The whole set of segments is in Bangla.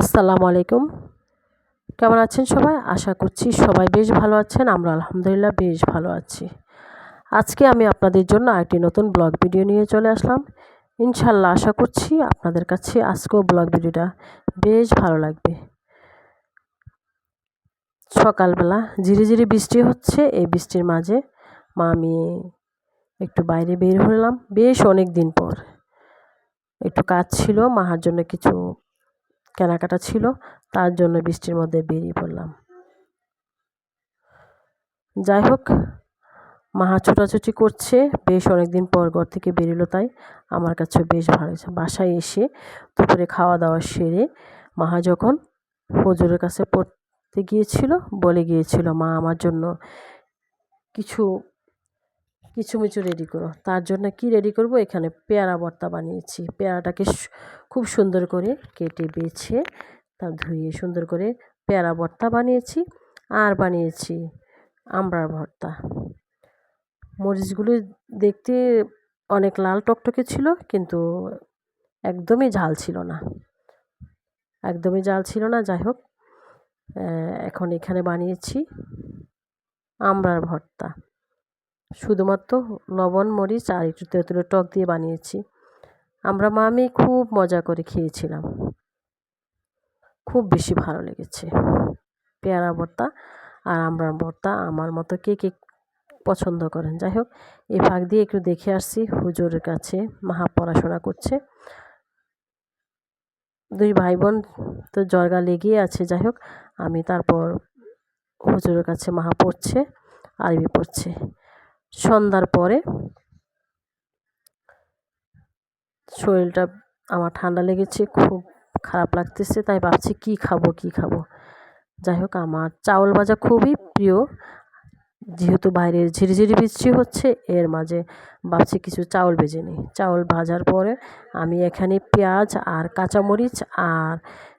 আসসালামু আলাইকুম। কেমন আছেন সবাই? আশা করছি সবাই বেশ ভালো আছেন, আমরা আলহামদুলিল্লাহ বেশ ভালো আছি। আজকে আমি আপনাদের জন্য একটি নতুন ব্লগ ভিডিও নিয়ে চলে আসলাম। ইনশাল্লাহ আশা করছি আপনাদের কাছে আজকেও ব্লগ ভিডিওটা বেশ ভালো লাগবে। সকালবেলা ঝিরি ঝিরি বৃষ্টি হচ্ছে, এই বৃষ্টির মাঝে মা, আমি একটু বাইরে বের হলাম। বেশ অনেক দিন পর। একটু কাজ ছিল মাহার জন্য কিছু কেনাকাটা ছিল, তার জন্য বৃষ্টির মধ্যে বেরিয়ে পড়লাম। যাই হোক, মাহা ছোটাছুটি করছে, বেশ অনেকদিন পর ঘর থেকে বেরোলো তাই। আমার কাছে বেশ ভালো বাসায় এসে দুপুরে খাওয়া দাওয়া সেরে মাহা যখন হজুরের কাছে পড়তে গিয়েছিল, বলে গিয়েছিল, মা, আমার জন্য কিছু কিছু মিছু রেডি করো। তার জন্য কি রেডি করব? এখানে পেয়ারা ভর্তা বানিয়েছি। পেয়ারাটাকে খুব সুন্দর করে কেটে বেছে তা ধুয়ে সুন্দর করে পেয়ারা ভর্তা বানিয়েছি। আর বানিয়েছি আমড়ার ভর্তা। মরিচগুলো দেখতে অনেক লাল টকটকে ছিল, কিন্তু একদমই ঝাল ছিল না। একদমই জাল ছিল না, যাই হোক। এখন এখানে বানিয়েছি আমড়ার ভর্তা। শুধুমাত্র লবণ, মরিচ আর একটু তেঁতুলের টক দিয়ে বানিয়েছি। আমরা মা আমি খুব মজা করে খেয়েছিলাম। খুব বেশি ভালো লেগেছে। পেয়ারা ভর্তা আর আমরা ভর্তা আমার মতো কে কে পছন্দ করেন। যাই হোক এই ফাঁক দিয়ে একটু দেখে আসছি হুজুরের কাছে মাহা পড়াশোনা করছে। দুই ভাই বোন তো জর্গা লেগেই আছে। যাই হোক, আমি তারপর হুজুরের কাছে মাহা পড়ছে, আরবি পড়ছে। সন্ধ্যার পরে শরীরটা আমার ঠান্ডা লেগেছে, খুব খারাপ লাগতেছে, তাই ভাবছি কি খাব কি খাব? যাই হোক, আমার চাউল ভাজা খুবই প্রিয়। যেহেতু বাইরে ঝিরিঝিরি বৃষ্টি হচ্ছে, এর মাঝে ভাবছি কিছু চাউল ভেজে নিই। চাউল ভাজার পরে আমি এখানে পেঁয়াজ আর কাঁচামরিচ আর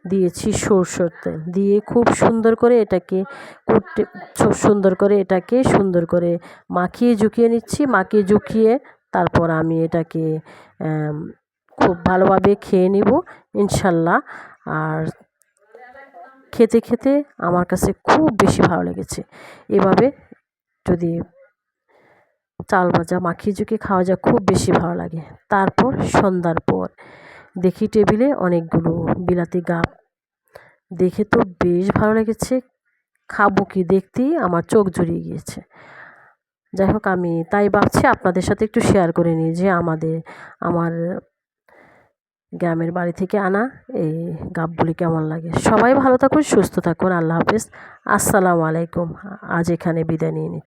দিয়েছি সরষের তেল। দিয়ে খুব সুন্দর করে এটাকে কুটে সুন্দর করে এটাকে সুন্দর করে মাখিয়ে ঝুঁকিয়ে নিচ্ছি। মাখিয়ে ঝুঁকিয়ে তারপর আমি এটাকে খুব ভালোভাবে খেয়ে নিব, ইনশাল্লাহ। আর খেতে খেতে আমার কাছে খুব বেশি ভালো লেগেছে। এভাবে যদি চাল ভাজা, মাখিয়ে ঝুঁকিয়ে খাওয়া যায়, খুব বেশি ভালো লাগে। তারপর সন্ধ্যার পর দেখি টেবিলে অনেকগুলো বিলাতি গাপ দেখে তো বেশ ভালো লেগেছে। খাব কি দেখতেই আমার চোখ জড়িয়ে গিয়েছে। যাই হোক, আমি তাই ভাবছি আপনাদের সাথে একটু শেয়ার করে নিই যে আমাদের, আমার গ্রামের বাড়ি থেকে আনা এই গাবগুলি কেমন লাগে। সবাই ভালো থাকুন, সুস্থ থাকুন, আল্লাহ হাফেজ। আসসালামু আলাইকুম। আজ এখানে বিদায় নিয়ে নিচ্ছি।